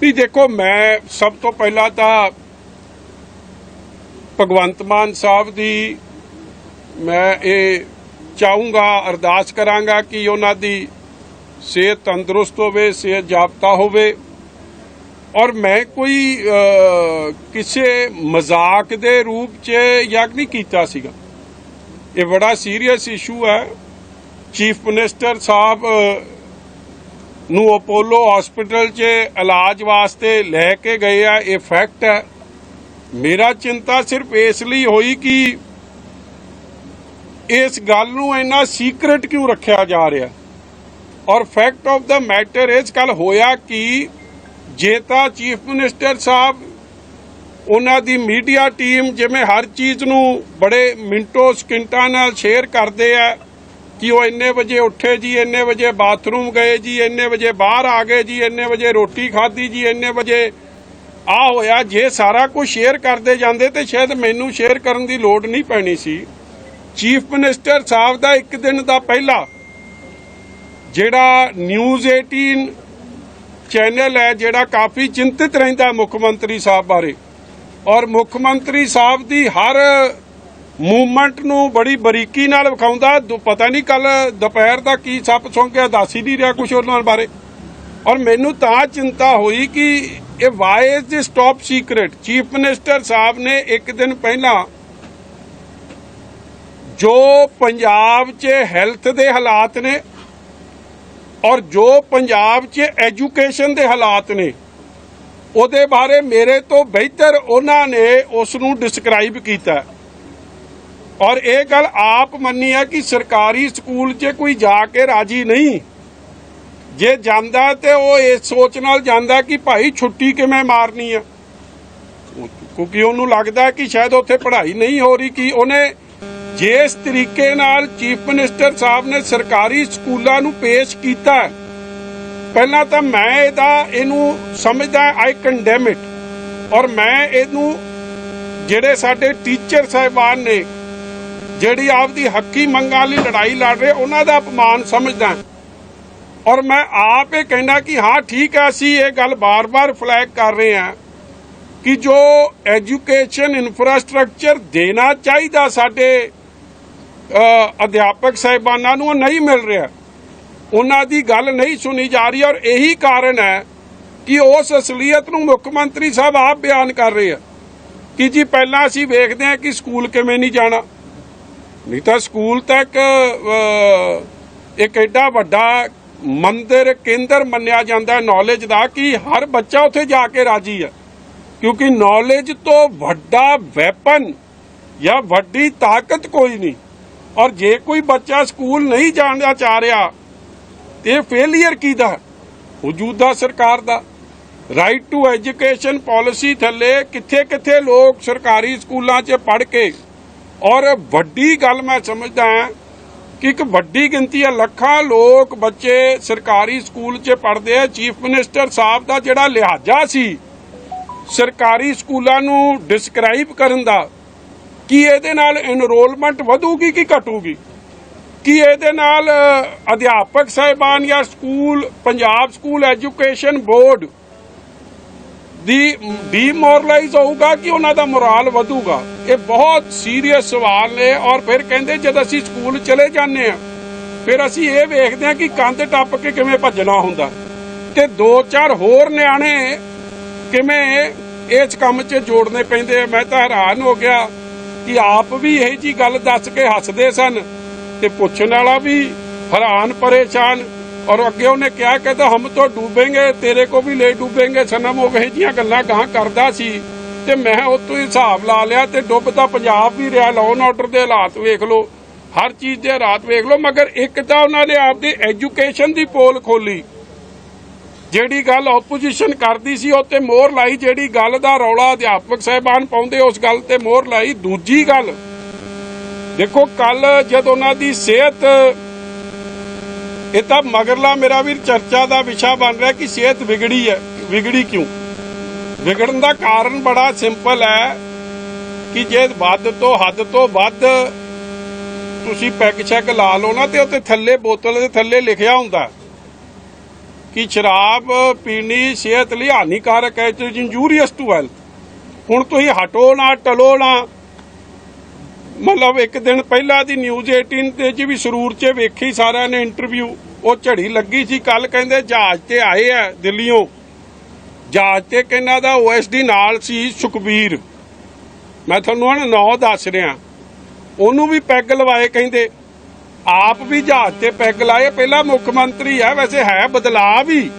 ਵੀ ਦੇਖੋ, ਮੈਂ ਸਭ ਤੋਂ ਪਹਿਲਾਂ ਤਾਂ ਭਗਵੰਤ ਮਾਨ ਸਾਹਿਬ ਦੀ ਮੈਂ ਇਹ ਚਾਹੂੰਗਾ, ਅਰਦਾਸ ਕਰਾਂਗਾ ਕਿ ਉਹਨਾਂ ਦੀ ਸਿਹਤ ਤੰਦਰੁਸਤ ਹੋਵੇ, ਸਿਹਤ ਜਾਪਤਾ ਹੋਵੇ। ਔਰ ਮੈਂ ਕੋਈ ਕਿਸੇ ਮਜ਼ਾਕ ਦੇ ਰੂਪ 'ਚ ਯਾਗ ਨਹੀਂ ਕੀਤਾ ਸੀਗਾ। ਇਹ ਬੜਾ ਸੀਰੀਅਸ ਇਸ਼ੂ ਹੈ। ਚੀਫ ਮਿਨਿਸਟਰ ਸਾਹਿਬ ਨੂੰ ਅਪੋਲੋ ਹਸਪੀਟਲ 'ਚ ਇਲਾਜ ਵਾਸਤੇ ਲੈ ਕੇ ਗਏ ਆ, ਇਹ ਫੈਕਟ ਹੈ। ਮੇਰਾ ਚਿੰਤਾ ਸਿਰਫ ਇਸ ਲਈ ਹੋਈ ਕਿ ਇਸ ਗੱਲ ਨੂੰ ਇੰਨਾ ਸੀਕ੍ਰੀਟ ਕਿਉਂ ਰੱਖਿਆ ਜਾ ਰਿਹਾ? ਔਰ ਫੈਕਟ ਆਫ ਦਾ ਮੈਟਰ ਇਸ ਕੱਲ ਹੋਇਆ ਕਿ ਜੇ ਤਾਂ ਚੀਫ ਮਿਨਿਸਟਰ ਸਾਹਿਬ, ਉਹਨਾਂ ਦੀ ਮੀਡੀਆ ਟੀਮ ਜਿਵੇਂ ਹਰ ਚੀਜ਼ ਨੂੰ ਬੜੇ ਮਿੰਟੋ ਸਕਿੰਟਾਂ ਨਾਲ ਸ਼ੇਅਰ ਕਰਦੇ ਆ ਕਿ ਉਹ ਇੰਨੇ ਵਜੇ ਉੱਠੇ ਜੀ, ਇੰਨੇ ਵਜੇ ਬਾਥਰੂਮ ਗਏ ਜੀ, ਇੰਨੇ ਵਜੇ ਬਾਹਰ ਆ ਗਏ ਜੀ, ਇੰਨੇ ਵਜੇ ਰੋਟੀ ਖਾਧੀ ਜੀ, ਇੰਨੇ ਵਜੇ ਆ ਹੋਇਆ। ਜੇ ਸਾਰਾ ਕੁਝ ਸ਼ੇਅਰ ਕਰਦੇ ਜਾਂਦੇ ਤੇ ਸ਼ਾਇਦ ਮੈਨੂੰ ਸ਼ੇਅਰ ਕਰਨ ਦੀ ਲੋੜ ਨਹੀਂ ਪੈਣੀ ਸੀ। ਚੀਫ ਮਿਨਿਸਟਰ ਸਾਹਿਬ ਦਾ ਇੱਕ ਦਿਨ ਦਾ ਪਹਿਲਾ ਜਿਹੜਾ ਨਿਊਜ਼ 18 ਚੈਨਲ ਹੈ, ਜਿਹੜਾ ਕਾਫੀ ਚਿੰਤਿਤ ਰਹਿੰਦਾ ਮੁੱਖ ਮੰਤਰੀ ਸਾਹਿਬ ਬਾਰੇ। ਔਰ ਮੁੱਖ ਮੰਤਰੀ ਸਾਹਿਬ ਦੀ ਹਰ ਮੂਵਮੈਂਟ ਨੂੰ ਬੜੀ ਬਰੀਕੀ ਨਾਲ ਵਿਖਾਉਂਦਾ। ਪਤਾ ਨਹੀਂ ਕੱਲ ਦੁਪਹਿਰ ਦਾ ਕੀ ਸੱਪ ਸੁੰਘ ਗਿਆ, ਦੱਸ ਹੀ ਨਹੀਂ ਰਿਹਾ ਕੁਝ ਉਹਨਾਂ ਬਾਰੇ। ਔਰ ਮੈਨੂੰ ਤਾਂ ਚਿੰਤਾ ਹੋਈ ਕਿ ਇਹ why is this top chief minister ਸਾਹਿਬ ਨੇ ਇੱਕ ਦਿਨ ਪਹਿਲਾਂ ਜੋ ਪੰਜਾਬ 'ਚ ਹੈਲਥ ਦੇ ਹਾਲਾਤ ਨੇ ਔਰ ਜੋ ਪੰਜਾਬ 'ਚ ਐਜੂਕੇਸ਼ਨ ਦੇ ਹਾਲਾਤ ਨੇ, ਉਹਦੇ ਬਾਰੇ ਮੇਰੇ ਤੋਂ ਬਿਹਤਰ ਉਹਨਾਂ ਨੇ ਉਸ ਨੂੰ ਡਿਸਕ੍ਰਾਈਬ ਕੀਤਾ। ਔਰ ਇਹ ਗੱਲ ਆਪ ਮੰਨੀ ਹੈ ਕਿ ਸਰਕਾਰੀ ਸਕੂਲ 'ਚ ਕੋਈ ਜਾ ਕੇ ਰਾਜੀ ਨਹੀਂ। ਜੇ ਜਾਂਦਾ ਤੇ ਉਹ ਇਸ ਸੋਚ ਨਾਲ ਜਾਂਦਾ ਕਿ ਭਾਈ ਛੁੱਟੀ ਕਿਵੇਂ ਮਾਰਨੀ ਆ। ਕਿਉਂਕਿ ਉਹਨੂੰ ਲੱਗਦਾ ਕਿ ਸ਼ਾਇਦ ਉੱਥੇ ਪੜ੍ਹਾਈ ਨਹੀਂ ਹੋ ਰਹੀ ਕਿ ਉਹਨੇ ਜਿਸ ਤਰੀਕੇ ਨਾਲ ਚੀਫ ਮਿਨਿਸਟਰ ਸਾਹਿਬ ਨੇ ਸਰਕਾਰੀ ਸਕੂਲਾਂ ਨੂੰ ਪੇਸ਼ ਕੀਤਾ ਪਹਿਲਾਂ ਤਾਂ ਮੈਂ ਇਹਦਾ, ਇਹਨੂੰ ਸਮਝਦਾ ਆਈ ਕੰਡੈਮ ਇਟ ਔਰ ਮੈਂ ਇਹਨੂੰ, ਜਿਹੜੇ ਸਾਡੇ ਟੀਚਰ ਸਾਹਿਬਾਨ ਨੇ ਜਿਹੜੀ ਆਪਦੀ ਹੱਕੀ ਮੰਗਾਂ ਲਈ ਲੜਾਈ ਲੜ ਰਹੇ, ਉਹਨਾਂ ਦਾ ਅਪਮਾਨ ਸਮਝਦਾ ਔਰ ਮੈਂ ਆਪ ਇਹ ਕਹਿਣਾ ਕਿ ਹਾਂ, ਠੀਕ ਹੈ, ਅਸੀਂ ਇਹ ਗੱਲ ਬਾਰ-ਬਾਰ ਫਲੈਗ ਕਰ ਰਹੇ ਹਾਂ ਕਿ ਜੋ ਐਜੂਕੇਸ਼ਨ ਇਨਫਰਾਸਟ੍ਰਕਚਰ ਦੇਣਾ ਚਾਹੀਦਾ ਸਾਡੇ ਅਧਿਆਪਕ ਸਾਹਿਬਾਨਾਂ ਨੂੰ, ਉਹ ਨਹੀਂ ਮਿਲ ਰਿਹਾ। ਉਹਨਾਂ ਦੀ ਗੱਲ ਨਹੀਂ ਸੁਣੀ ਜਾ ਰਹੀ ਔਰ ਇਹੀ ਕਾਰਨ ਹੈ ਕਿ ਉਸ ਅਸਲੀਅਤ ਨੂੰ ਮੁੱਖ ਮੰਤਰੀ ਸਾਹਿਬ ਆਪ ਬਿਆਨ ਕਰ ਰਹੇ ਆ। ਕਿ ਜੀ ਪਹਿਲਾਂ ਅਸੀਂ ਵੇਖਦੇ ਹਾਂ ਕਿ ਸਕੂਲ ਕਿਵੇਂ ਨਹੀਂ ਜਾਣਾ। ਨਹੀਂ ਤਾਂ ਸਕੂਲ ਤੱਕ ਇੱਕ ਐਡਾ ਵੱਡਾ ਮੰਦਰ, ਕੇਂਦਰ ਮੰਨਿਆ ਜਾਂਦਾ ਨੌਲੇਜ ਦਾ ਕਿ ਹਰ ਬੱਚਾ ਉੱਥੇ ਜਾ ਕੇ ਰਾਜੀ ਹੈ। ਕਿਉਂਕਿ ਨੌਲੇਜ ਤੋਂ ਵੱਡਾ ਵੈਪਨ ਜਾਂ ਵੱਡੀ ਤਾਕਤ ਕੋਈ ਨਹੀਂ। ਔਰ ਜੇ ਕੋਈ ਬੱਚਾ ਸਕੂਲ ਨਹੀਂ ਜਾਣਾ ਚਾਹ ਰਿਹਾ ਤੇ ਫੇਲਿਅਰ ਕਿਹਦਾ? ਹੈ? ਮੌਜੂਦਾ ਸਰਕਾਰ ਦਾ। ਰਾਈਟ ਟੂ ਐਜੂਕੇਸ਼ਨ ਪਾਲਿਸੀ ਥੱਲੇ ਕਿੱਥੇ ਕਿੱਥੇ ਲੋਕ ਸਰਕਾਰੀ ਸਕੂਲਾਂ 'ਚ ਪੜ੍ਹ ਕੇ ਔਰ ਵੱਡੀ ਗੱਲ ਮੈਂ ਸਮਝਦਾ ਹਾਂ ਕਿ ਇੱਕ ਵੱਡੀ ਗਿਣਤੀ ਹੈ, ਲੱਖਾਂ ਲੋਕ ਬੱਚੇ ਸਰਕਾਰੀ ਸਕੂਲ 'ਚ ਪੜ੍ਹਦੇ ਆ। ਚੀਫ ਮਿਨਿਸਟਰ ਸਾਹਿਬ ਦਾ ਜਿਹੜਾ ਲਿਹਾਜ਼ਾ ਸੀ ਸਰਕਾਰੀ ਸਕੂਲਾਂ ਨੂੰ ਡਿਸਕ੍ਰਾਈਬ ਕਰਨ ਦਾ, ਕਿ ਇਹਦੇ ਨਾਲ ਐਨਰੋਲਮੈਂਟ ਵਧੂਗੀ ਕਿ ਘਟੂਗੀ? ਕਿ ਇਹਦੇ ਨਾਲ ਅਧਿਆਪਕ ਸਾਹਿਬਾਨ ਜਾਂ school, Punjab school education board ਦੀ ਡੀਮੋਰਲਾਈਜ਼ ਹੋਊਗਾ ਕਿ ਉਹਨਾਂ ਦਾ ਮੋਰਲ ਵਧੂਗਾ? ਇਹ ਬਹੁਤ ਸੀਰੀਅਸ ਸਵਾਲ ਨੇ ਔਰ ਫਿਰ ਕਹਿੰਦੇ ਜਦ ਅਸੀਂ ਸਕੂਲ ਚਲੇ ਜਾਂਦੇ ਆ ਫਿਰ ਅਸੀਂ ਇਹ ਵੇਖਦੇ ਆ ਕਿ ਕੰਧ ਟੱਪ ਕੇ ਕਿਵੇਂ ਭੱਜਣਾ ਹੁੰਦਾ। ਤੇ ਦੋ ਚਾਰ ਹੋਰ ਨਿਆਣੇ ਕਿਵੇਂ ਇਸ ਕੰਮ 'ਚ ਜੋੜਨੇ ਪੈਂਦੇ ਆ। ਮੈਂ ਤਾਂ ਹੈਰਾਨ ਹੋ ਗਿਆ ਕਿ ਆਪ ਵੀ ਇਹ ਜੀ ਗੱਲ ਦੱਸ ਕੇ ਹੱਸਦੇ ਸਨ ਤੇ ਪੁੱਛਣ ਵਾਲਾ ਵੀ ਹੈਰਾਨ ਪਰੇਸ਼ਾਨ ਔਰ ਅੱਗੇ ਉਹਨੇ ਕਿਹਾ ਕਿ ਤਾਂ ਹਮ ਤੋਂ ਡੂਬेंगे ਤੇਰੇ ਕੋ ਵੀ ਲੈ ਡੂਬेंगे ਸਨਮ ਉਹ ਇਹ ਜੀਆਂ ਗੱਲਾਂ ਗਾਂ ਕਰਦਾ ਸੀ ਤੇ ਮੈਂ ਉਹ ਹੀ ਹਿਸਾਬ ਲਾ ਲਿਆ ਤੇ ਡੁੱਬ ਪੰਜਾਬ ਵੀ ਰਿਹਾ, ਲਾਅ ਆਰਡਰ ਦੇ ਹਾਲਾਤ ਵੇਖ ਲਓ। ਹਰ ਚੀਜ਼ ਦੇ ਹਾਲਾਤ ਵੇਖ ਲਓ, ਮਗਰ ਇੱਕ ਤਾਂ ਉਹਨਾਂ ਨੇ ਆਪਦੀ ਐਜੂਕੇਸ਼ਨ ਦੀ ਪੋਲ ਖੋਲੀ ਜਿਹੜੀ ਗੱਲ ਆਪੋਜੀਸ਼ਨ ਕਰਦੀ ਸੀ, ਉਹ ਤੇ ਮੋਹਰ ਲਾਈ ਜਿਹੜੀ ਗੱਲ ਦਾ ਰੌਲਾ ਅਧਿਆਪਕ ਸਾਹਿਬਾਨ ਪਾਉਂਦੇ, ਉਸ ਗੱਲ ਤੇ ਮੋਹਰ ਲਾਈ ਦੂਜੀ ਗੱਲ। ਦੇਖੋ ਕੱਲ ਜਦ ਉਹਨਾਂ ਦੀ ਸਿਹਤ ਇਹ ਤਾਂ ਮਗਰਲਾ ਮੇਰਾ ਵੀਰ ਚਰਚਾ ਦਾ ਵਿਸ਼ਾ ਬਣ ਰਿਹਾ ਕਿ ਸਿਹਤ ਵਿਗੜੀ ਹੈ। ਵਿਗੜੀ ਕਿਉਂ? ਵਿਗੜਨ ਦਾ ਕਾਰਨ ਬੜਾ ਸਿੰਪਲ ਹੈ ਕਿ ਜੇ ਵੱਧ ਤੋਂ ਹੱਦ ਤੋਂ ਵੱਧ ਤੁਸੀਂ ਪੈਗ ਚੈੱਕ ਲਾ ਲਓ ਨਾ ਤੇ ਉੱਤੇ ਥੱਲੇ ਬੋਤਲ ਦੇ ਥੱਲੇ ਲਿਖਿਆ ਹੁੰਦਾ ਕਿ ਸ਼ਰਾਬ ਪੀਣੀ ਸਿਹਤ ਲਈ ਹਾਨੀਕਾਰਕ ਹੈ ਇਟ ਇੰਜੂਰੀਅਸ ਟੂ ਹੈਲਥ ਹੁਣ ਤੁਸੀਂ ਹਟੋ ਨਾ, ਟਲੋ ਨਾ ਮਤਲਬ ਇੱਕ ਦਿਨ ਪਹਿਲਾਂ ਦੀ ਨਿਊਜ਼ 18 ਤੇ ਜੀ ਵੀ ਸਰੂਰ 'ਚ ਵੇਖੀ ਸਾਰਿਆਂ ਨੇ ਇੰਟਰਵਿਊ ਉਹ ਝੜੀ ਲੱਗੀ ਸੀ ਕੱਲ ਕਹਿੰਦੇ ਜਹਾਜ਼ ਤੇ ਆਏ ਆ ਦਿੱਲੀੋਂ ਜਹਾਜ਼ ਤੇ ਕਿਹਨਾਂ ਦਾ ਓਐਸਡੀ ਨਾਲ ਸੀ ਸੁਖਬੀਰ। ਮੈਂ ਤੁਹਾਨੂੰ ਹੁਣ ਨੌ ਦੱਸ ਰਿਹਾ। ਉਹਨੂੰ ਵੀ ਪੈਗ ਲਵਾਏ ਕਹਿੰਦੇ। ਆਪ ਵੀ ਜਹਾਜ਼ ਤੇ ਪੈਗ ਲਾਏ, ਪਹਿਲਾਂ ਮੁੱਖ ਮੰਤਰੀ ਹੈ ਵੈਸੇ ਹੈ ਬਦਲਾਅ ਵੀ।